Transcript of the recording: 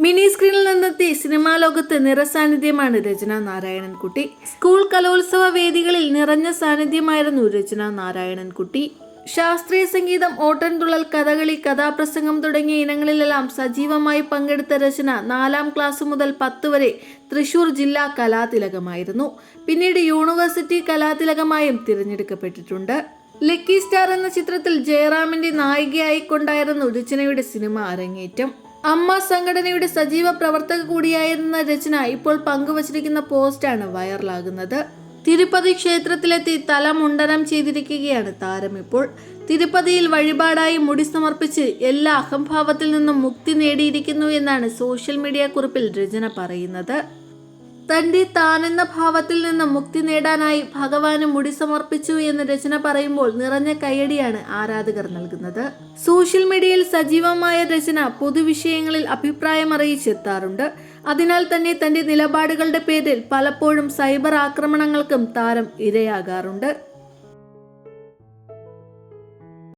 Mini സ്ക്രീനിൽ നിന്നെത്തി cinema ലോകത്ത് നിറസാന്നിധ്യമാണ് രചന Narayanankutty. School കലോത്സവ വേദികളിൽ നിറഞ്ഞ സാന്നിധ്യമായിരുന്നു രചന നാരായണൻകുട്ടി. ശാസ്ത്രീയ സംഗീതം ഓട്ടൻതുള്ളൽ കഥകളി കഥാപ്രസംഗം തുടങ്ങിയ ഇനങ്ങളിലെല്ലാം സജീവമായി പങ്കെടുത്ത രചന നാലാം ക്ലാസ് മുതൽ പത്ത് വരെ തൃശൂർ ജില്ലാ കലാതിലകമായിരുന്നു. പിന്നീട് യൂണിവേഴ്സിറ്റി കലാതിലകമായും തിരഞ്ഞെടുക്കപ്പെട്ടിട്ടുണ്ട്. ലക്കി സ്റ്റാർ എന്ന ചിത്രത്തിൽ ജയറാമിന്റെ നായികയായിക്കൊണ്ടായിരുന്നു രചനയുടെ സിനിമ അരങ്ങേറ്റം. അമ്മ സംഘടനയുടെ സജീവ പ്രവർത്തക കൂടിയായിരുന്ന രചന ഇപ്പോൾ പങ്കുവച്ചിരിക്കുന്ന പോസ്റ്റാണ് വൈറലാകുന്നത്. തിരുപ്പതി ക്ഷേത്രത്തിലെത്തി തല മുണ്ടനം ചെയ്തിരിക്കുകയാണ് താരം ഇപ്പോൾ. തിരുപ്പതിയിൽ വഴിപാടായി മുടി സമർപ്പിച്ച് എല്ലാ അഹംഭാവത്തിൽ നിന്നും മുക്തി നേടിയിരിക്കുന്നു എന്നാണ് സോഷ്യൽ മീഡിയ കുറിപ്പിൽ രചന പറയുന്നത്. തന്റെ താനെന്ന ഭാവത്തിൽ നിന്ന് മുക്തി നേടാനായി ഭഗവാന് മുടി സമർപ്പിച്ചു എന്ന് രചന പറയുമ്പോൾ നിറഞ്ഞ കയ്യടിയാണ് ആരാധകർ നൽകുന്നത്. സോഷ്യൽ മീഡിയയിൽ സജീവമായ രചന പൊതുവിഷയങ്ങളിൽ അഭിപ്രായം അറിയിച്ചെത്താറുണ്ട് അതിനാൽ തന്നെ തന്റെ നിലപാടുകളുടെ പേരിൽ പലപ്പോഴും സൈബർ ആക്രമണങ്ങൾക്കും താരം ഇരയാകാറുണ്ട്.